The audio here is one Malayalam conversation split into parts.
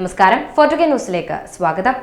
നമസ്കാരം. ഫോർട്ടുഗേ ന്യൂസിലേക്ക് സ്വാഗതം.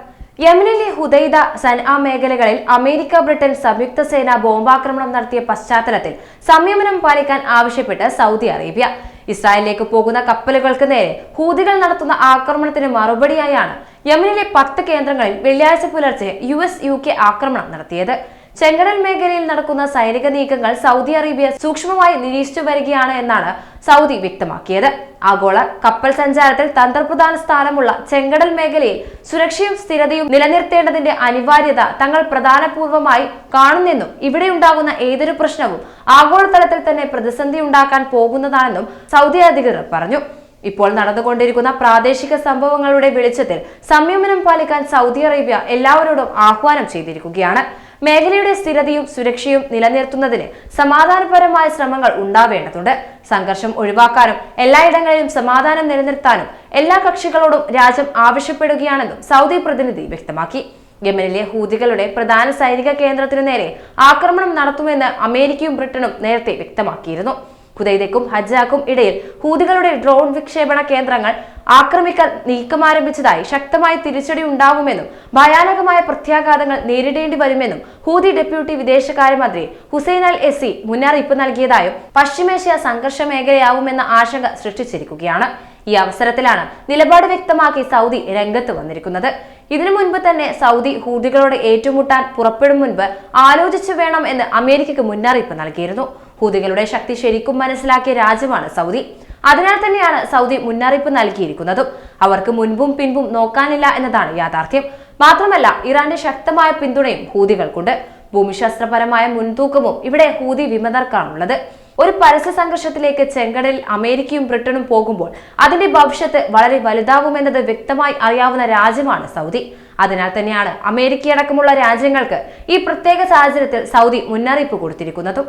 യമനിലെ ഹുദൈദ സൻആ മേഖലകളിൽ അമേരിക്ക ബ്രിട്ടൻ സംയുക്ത സേന ബോംബാക്രമണം നടത്തിയ പശ്ചാത്തലത്തിൽ സംയമനം പാലിക്കാൻ ആവശ്യപ്പെട്ട് സൗദി അറേബ്യ. ഇസ്രായേലിലേക്ക് പോകുന്ന കപ്പലുകൾക്ക് നേരെ ഹൂതികൾ നടത്തുന്ന ആക്രമണത്തിന് മറുപടിയായാണ് യമനിലെ പത്ത് കേന്ദ്രങ്ങളിൽ വെള്ളിയാഴ്ച പുലർച്ചെ യു എസ് യു കെ ആക്രമണം നടത്തിയത്. ചെങ്കടൽ മേഖലയിൽ നടക്കുന്ന സൈനിക നീക്കങ്ങൾ സൗദി അറേബ്യ സൂക്ഷ്മമായി നിരീക്ഷിച്ചു വരികയാണ് എന്നാണ് സൗദി വ്യക്തമാക്കിയത്. ആഗോള കപ്പൽ സഞ്ചാരത്തിൽ തന്ത്രപ്രധാന സ്ഥാനമുള്ള ചെങ്കടൽ മേഖലയിൽ സുരക്ഷയും സ്ഥിരതയും നിലനിർത്തേണ്ടതിന്റെ അനിവാര്യത തങ്ങൾ പ്രധാനപൂർവമായി കാണുന്നെന്നും ഇവിടെ ഉണ്ടാകുന്ന ഏതൊരു പ്രശ്നവും ആഗോളതലത്തിൽ തന്നെ പ്രതിസന്ധി ഉണ്ടാക്കാൻ പോകുന്നതാണെന്നും സൗദി അധികൃതർ പറഞ്ഞു. ഇപ്പോൾ നടന്നുകൊണ്ടിരിക്കുന്ന പ്രാദേശിക സംഭവങ്ങളുടെ വെളിച്ചത്തിൽ സംയമനം പാലിക്കാൻ സൗദി അറേബ്യ എല്ലാവരോടും ആഹ്വാനം ചെയ്തിരിക്കുകയാണ്. മേഖലയുടെ സ്ഥിരതയും സുരക്ഷയും നിലനിർത്തുന്നതിന് സമാധാനപരമായ ശ്രമങ്ങൾ ഉണ്ടാവേണ്ടതുണ്ട്. സംഘർഷം ഒഴിവാക്കാനും എല്ലായിടങ്ങളിലും സമാധാനം നിലനിർത്താനും എല്ലാ കക്ഷികളോടും രാജ്യം ആവശ്യപ്പെടുകയാണെന്നും സൗദി പ്രതിനിധി വ്യക്തമാക്കി. യമനിലെ ഹൂതികളുടെ പ്രധാന സൈനിക കേന്ദ്രത്തിനു നേരെ ആക്രമണം നടത്തുമെന്ന് അമേരിക്കയും ബ്രിട്ടനും നേരത്തെ വ്യക്തമാക്കിയിരുന്നു. ഹുദൈദയ്ക്കും ഹജ്ജാക്കും ഇടയിൽ ഹൂതികളുടെ ഡ്രോൺ വിക്ഷേപണ കേന്ദ്രങ്ങൾ ആക്രമിക്കാൻ നീക്കമാരംഭിച്ചതായി ശക്തമായ തിരിച്ചടി ഉണ്ടാവുമെന്നും ഭയാനകമായ പ്രത്യാഘാതങ്ങൾ നേരിടേണ്ടി വരുമെന്നും ഹൂതി ഡെപ്യൂട്ടി വിദേശകാര്യമന്ത്രി ഹുസൈൻ അൽ എസി മുന്നറിയിപ്പ് നൽകിയതായും പശ്ചിമേഷ്യ സംഘർഷ മേഖലയാവുമെന്ന ആശങ്ക സൃഷ്ടിച്ചിരിക്കുകയാണ്. ഈ അവസരത്തിലാണ് നിലപാട് വ്യക്തമാക്കി സൗദി രംഗത്ത് വന്നിരിക്കുന്നത്. ഇതിനു മുൻപ് തന്നെ സൗദി ഹൂതികളോട് ഏറ്റുമുട്ടാൻ പുറപ്പെടും മുൻപ് ആലോചിച്ചു വേണം എന്ന് അമേരിക്കയ്ക്ക് മുന്നറിയിപ്പ് നൽകിയിരുന്നു. ഹൂതികളുടെ ശക്തി ശരിക്കും മനസ്സിലാക്കിയ രാജ്യമാണ് സൗദി. അതിനാൽ തന്നെയാണ് സൗദി മുന്നറിയിപ്പ് നൽകിയിരിക്കുന്നതും. അവർക്ക് മുൻപും പിൻപും നോക്കാനില്ല എന്നതാണ് യാഥാർത്ഥ്യം. മാത്രമല്ല ഇറാന്റെ ശക്തമായ പിന്തുണയും ഹൂതികൾക്കുണ്ട് ഭൂമിശാസ്ത്രപരമായ മുൻതൂക്കവും ഇവിടെ ഹൂതി വിമതർക്കാണുള്ളത്. ഒരു പരസ്യ സംഘർഷത്തിലേക്ക് ചെങ്കടലിൽ അമേരിക്കയും ബ്രിട്ടനും പോകുമ്പോൾ അതിന്റെ ഭവിഷ്യത്ത് വളരെ വലുതാവുമെന്നത് വ്യക്തമായി അറിയാവുന്ന രാജ്യമാണ് സൗദി. അതിനാൽ തന്നെയാണ് അമേരിക്കയടക്കമുള്ള രാജ്യങ്ങൾക്ക് ഈ പ്രത്യേക സാഹചര്യത്തിൽ സൗദി മുന്നറിയിപ്പ് കൊടുത്തിരിക്കുന്നതും.